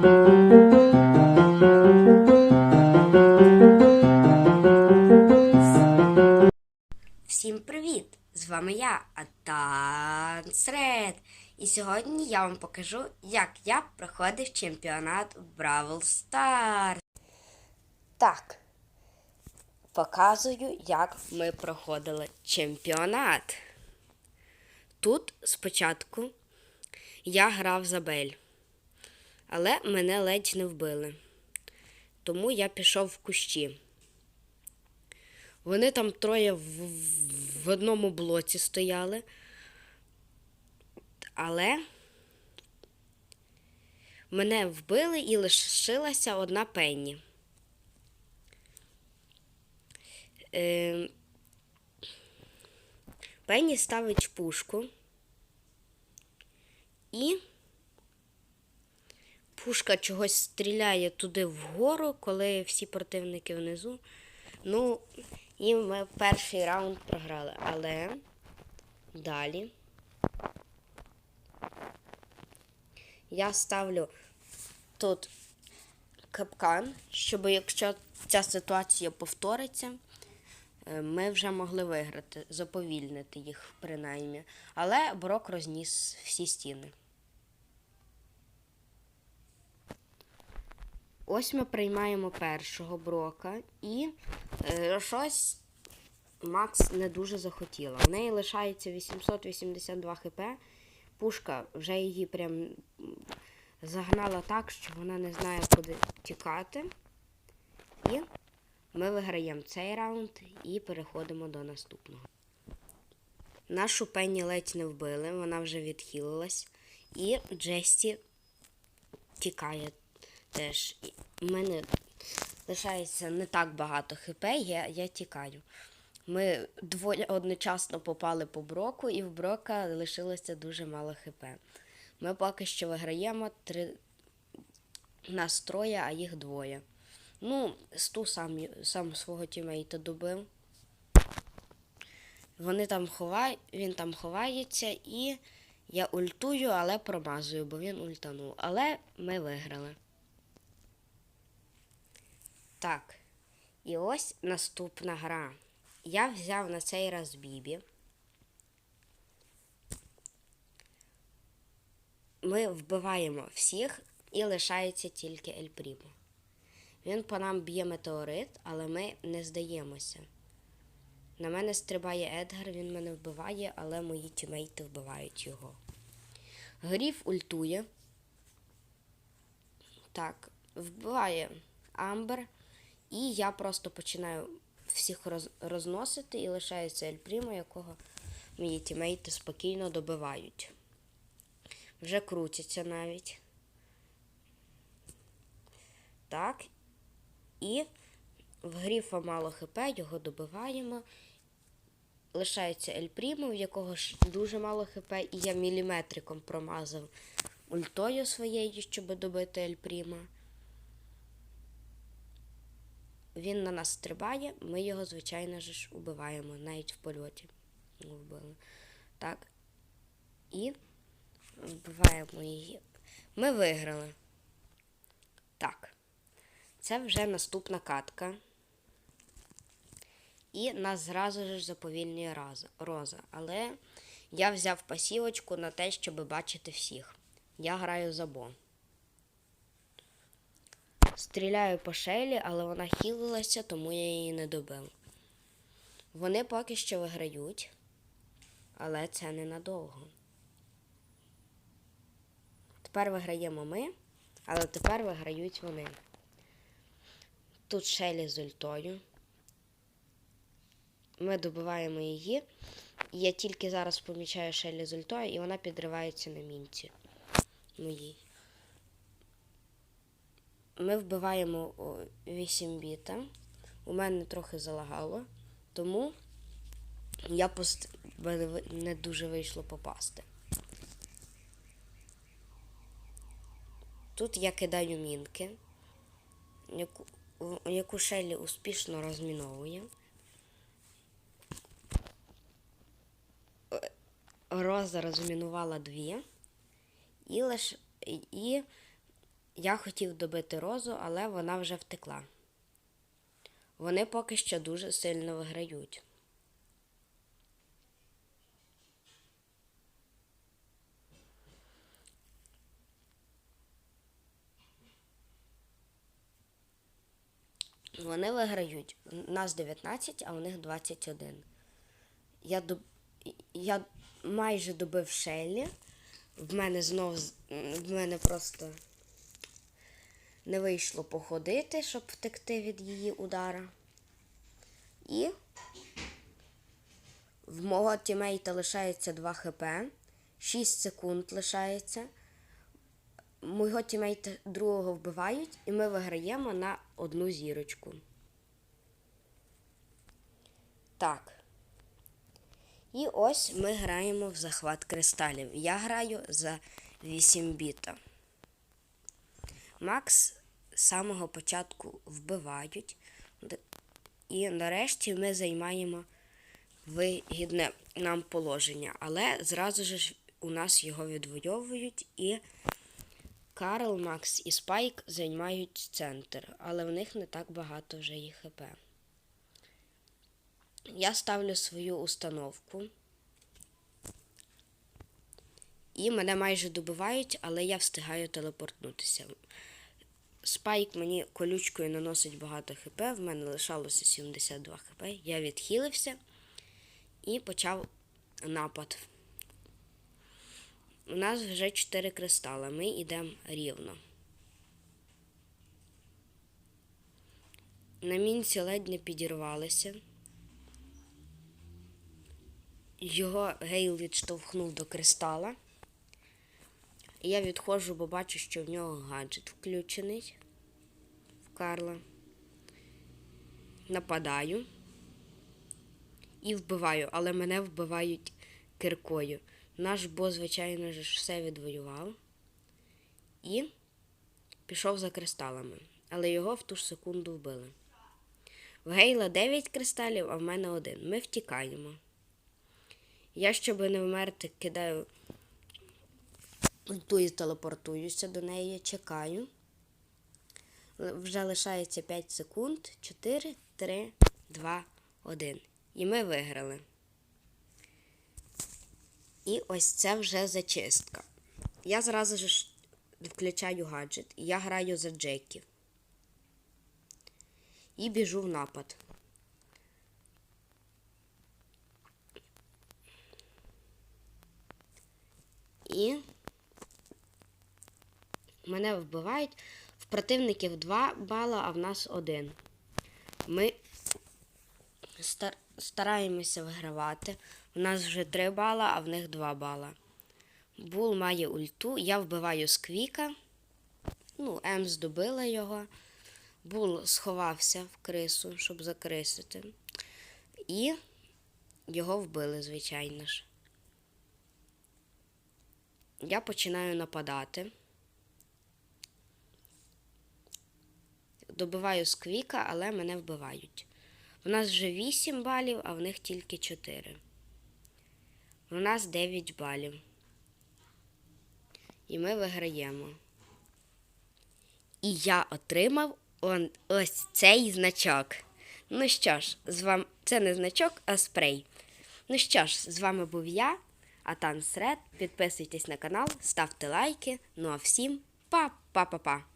Всім привіт! З вами я, Атансред. І сьогодні я вам покажу, як я проходив чемпіонат в Бравл Stars. Так, показую, як ми проходили чемпіонат. Тут спочатку я грав за Бель, але мене ледь не вбили. Тому я пішов в кущі. Вони там троє в, в одному блоці стояли. Але мене вбили і лишилася одна пенні. Е, Пенні ставить пушку. І пушка чогось стріляє туди вгору, коли всі противники внизу. Ну, і ми перший раунд програли. Але далі я ставлю тут капкан, щоб якщо ця ситуація повториться, е, ми вже могли виграти, заповільнити їх принаймні. Але Брок розніс всі стіни. Ось ми приймаємо першого брока і е, щось Макс не дуже захотіла. У неї лишається 882 хп. Пушка вже її прям загнала так, що вона не знає, куди тікати. І ми виграємо цей раунд і переходимо до наступного. Нашу Пенні ледь не вбили, вона вже відхилилась. І Джесті тікає теж. В мене лишається не так багато хп, я, я тікаю. Ми двоє одночасно попали по броку, і в брока лишилося дуже мало хп. Ми поки що виграємо три нас троє, а їх двоє. Ну, Сту сам, сам свого тімейта добив. Вони там ховають, він там ховається і я ультую, але промазую, бо він ультанув. Але ми виграли. Так. І ось наступна гра. Я взяв на цей раз Бібі. Ми вбиваємо всіх і лишається тільки Ель Прімо. Він по нам б'є метеорит, але ми не здаємося. На мене стрибає Едгар, він мене вбиває, але мої тімейти вбивають його. Гріф ультує. Так, вбиває Амбер. І я просто починаю всіх роз, розносити і лишається Ель Прімо, якого мої тімейти спокійно добивають. Вже крутяться навіть. Так. І в Гріфа мало хп, його добиваємо. Лишається Ель Прімо, в якого ж дуже мало хп, і я міліметриком промазав ультою своєю, щоб добити Ель Прімо. Він на нас стрибає, ми його, звичайно ж, убиваємо, навіть в польоті. Вбили. Так. І вбиваємо її. Ми виграли. Так. Це вже наступна катка. І нас зразу ж заповільнює роза. Але я взяв пасівочку на те, щоб бачити всіх. Я граю за бо. Стріляю по шелі, але вона хілилася, тому я її не добив. Вони поки що виграють, але це ненадовго. Тепер виграємо ми, але тепер виграють вони. Тут шелі з ультою. Ми добиваємо її. Я тільки зараз помічаю шелі з ультою, і вона підривається на мінці моїй. Ми вбиваємо 8 біта. У мене трохи залагало, тому я пост... не дуже вийшло попасти. Тут я кидаю мінки, яку, яку Шелі успішно розміновує. Роза розмінувала дві. І лиш... і Я хотів добити розу, але вона вже втекла. Вони поки що дуже сильно виграють. Вони виграють. Нас 19, а у них 21. Я, доб... я майже добив Шеллі. В мене знов в мене просто не вийшло походити, щоб втекти від її удара. І в мого тімейта лишається 2 хп. 6 секунд лишається. Мого тімейта другого вбивають, і ми виграємо на одну зірочку. Так. І ось ми граємо в захват кристалів. Я граю за 8 біта. Макс з самого початку вбивають. І нарешті ми займаємо вигідне нам положення. Але зразу ж у нас його відвоюють і Карл, Макс і Спайк займають центр, але в них не так багато вже є ХП. Я ставлю свою установку. І мене майже добивають, але я встигаю телепортнутися. Спайк мені колючкою наносить багато хп, в мене лишалося 72 хп. Я відхилився і почав напад. У нас вже 4 кристала, ми йдемо рівно. На мінці ледь не підірвалися. Його Гейл відштовхнув до кристала. Я відходжу, бо бачу, що в нього гаджет включений Карла. Нападаю і вбиваю, але мене вбивають киркою. Наш бос, звичайно ж, все відвоював і пішов за кристалами, але його в ту ж секунду вбили. В Гейла 9 кристалів, а в мене один. Ми втікаємо. Я, щоб не вмерти, кидаю і телепортуюся до неї, чекаю. Вже лишається 5 секунд. 4, 3, 2, 1. І ми виграли. І ось це вже зачистка. Я зразу ж включаю гаджет. Я граю за Джеків. І біжу в напад. І мене вбивають. Противників 2 бала, а в нас один. Ми стар- стараємося вигравати. У нас вже 3 бала, а в них 2 бала. Бул має ульту. Я вбиваю сквіка. Ну, М здобила його. Бул сховався в крису, щоб закрисити. І його вбили, звичайно ж. Я починаю нападати. Добиваю сквіка, але мене вбивають. У нас вже 8 балів, а в них тільки 4. У нас 9 балів. І ми виграємо. І я отримав он, ось цей значок. Ну що ж, з вами це не значок, а спрей. Ну що ж, з вами був я, Атан Сред. Підписуйтесь на канал, ставте лайки. Ну а всім па-па-па-па.